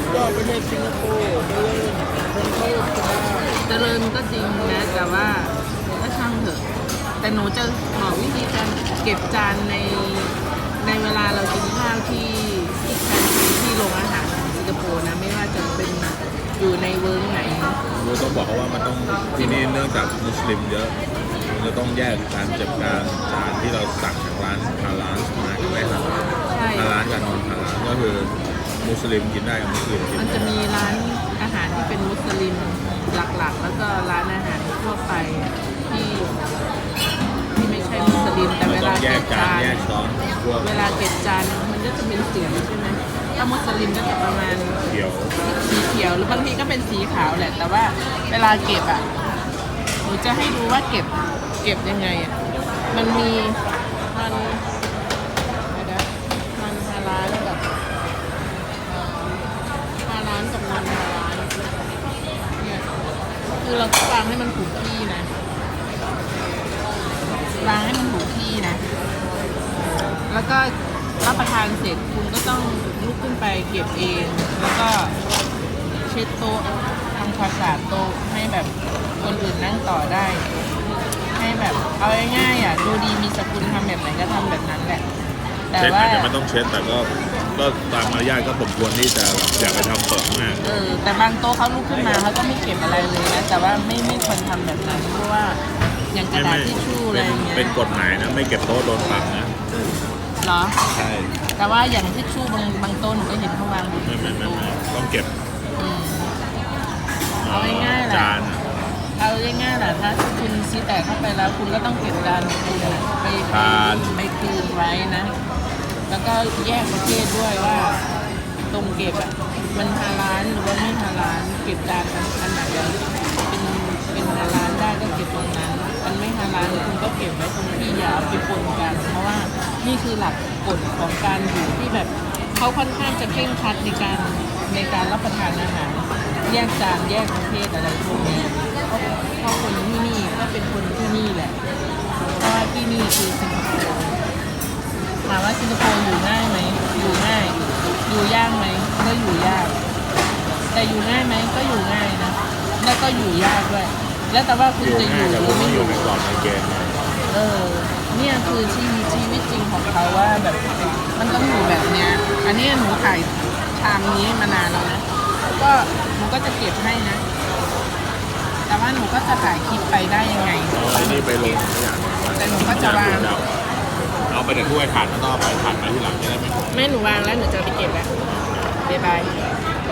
ดยอดประเทศสิงคโปร์เจริญคนเขาสบายเจริญก็จริงนะแต่ว่าก็ช่างเถอะ แต่หนูจะบอกวิธีการเก็บจานในในเวลาเรากินข้าวที่ที่แคนทีนที่โรงอาหารของสิงคโปร์นะไม่ว่าจะเป็นอยู่ในเวิร์กไหนเราต้องบอกเขาว่ามันต้องที่นี่เนื่องจากมุสลิมเยอะมันจะต้องแยกการจัดการจานที่เราสั่งจากร้านฮาลาลมากับไม่ฮาลาลใช่ ฮาลาลกับนอนฮาลาลก็คือ มุสลิมกินได้กับมุสลิมกินมันจะมีร้านอาหารที่เป็นมุสลิมหลักๆ แล้วก็ร้านอาหารทั่วไปที่ที่ไม่ใช่มุสลิมแต่เวลาแยเก็กบจานจานแยกช้อนพวกเวลาเก็บจานมันก็จะเป็นสีใช่ไหมถ้ามุสลิมก็จะประมาณ เขียวสีเขียวหรือบางทีก็เป็นสีขาวแหละ แต่ว่าเวลาเก็บอะหนูจะให้ดูว่าเก็บเก็บยังไงอะมันมีมันเดี๋ยวนะมันฮาลาลกับเอ่อฮาลาลกับมันฮาลาลเนี่ย คือเราต้องวางให้มันถูกที่นะวางให้มันถูกที่นะ แล้วก็รับประทานเสร็จคุณก็ต้องลุกขึ้นไปเก็บเอง แล้วก็เช็ดโต๊ะทำความสะอาดโต๊ะให้แบบคนอื่นนั่งต่อได้ ให้แบบเอาง่ายๆอะดูดีมีสกุลทำแบบไหนก็ทำแบบนั้นแหละ แต่เช็ดว่า อาจจะไม่ต้องเช็ดแต่ก็ ก็ตามมารยาทก็ผมควรที่จะอย่าไปทำเปิดมากเออแต่บางโต๊ะเขาลุกขึ้นมาเขาก็ไม่เก็บอะไรเลยนะแต่ว่าไม่ไม่ควรทำแบบนั้นเพราะว่าอย่างกระไม่ดาษไม่ทิชชู่อะไรเป็นอย่างเงี้ยเป็นกฎหมายนะ ไม่เก็บโต๊ะโดนปรับนะเหรอ ใช่แต่ว่าอย่างทิชชู่บางบางโต๊ะหนูก็เห็นเขาวางอยู่ไม่ไม่ไม่ไม่ต้องเก็บอืม เอาง่ายๆแหละจานอะ เอาง่ายๆแหละถ้าคุณซีแตกเข้าไปแล้ว คุณก็ต้องเก็บจานของคุณอะไปไปไปคืนไว้นะ แล้วก็แยกประเภทด้วยว่าตรงเก็บอะมันฮาลานหรือว่าไม่ฮาลานเก็บจานอันอันไหนเป็นเป็นฮาลานได้ก็เก็บตรงนั้นอันไม่ฮาลานคุณก็เก็บไว้ตรงที่อย่าเอาไปปนกัน เพราะว่านี่คือหลักกฎของการอยู่ที่แบบเขาค่อนข้างจะเคร่งครัดในการในการรับประทานอาหารแยกจานแยกประเภทอะไรพวกนี้เพราเพราะคนที่นี่ก็เป็นคน แต่อยู่ง่ายไหมก็อยู่ง่ายนะ แล้วก็อยู่ยากด้วย แล้วแต่ว่าคุณอยู่จะอง่ายยู่หแต่รืคุอณไม่ต้องออยู่ยู่ในกรอบในเกณฑ์นะเออ เนี่ยคือชีวิตชีวิตจริงของเขาว่าแบบมันต้องอยู่แบบเนี้ย อันนี้หนูถ่ายชามนี้มานานแล้วนะ ก็หนูก็จะเก็บให้นะ แต่ว่าหนูก็จะถ่ายคลิปไปได้ยังไง เอาไอ้นี่ไปลงทุกอย่างแต่หนูก็จะวาง เอาไปแต่ถ้วยถาดแล้วก็เอาไปถาดมาที่หลังจะได้ไม่แม่หนูวางแล้วหนูจะไปเก็บแล้วบ๊ายบาย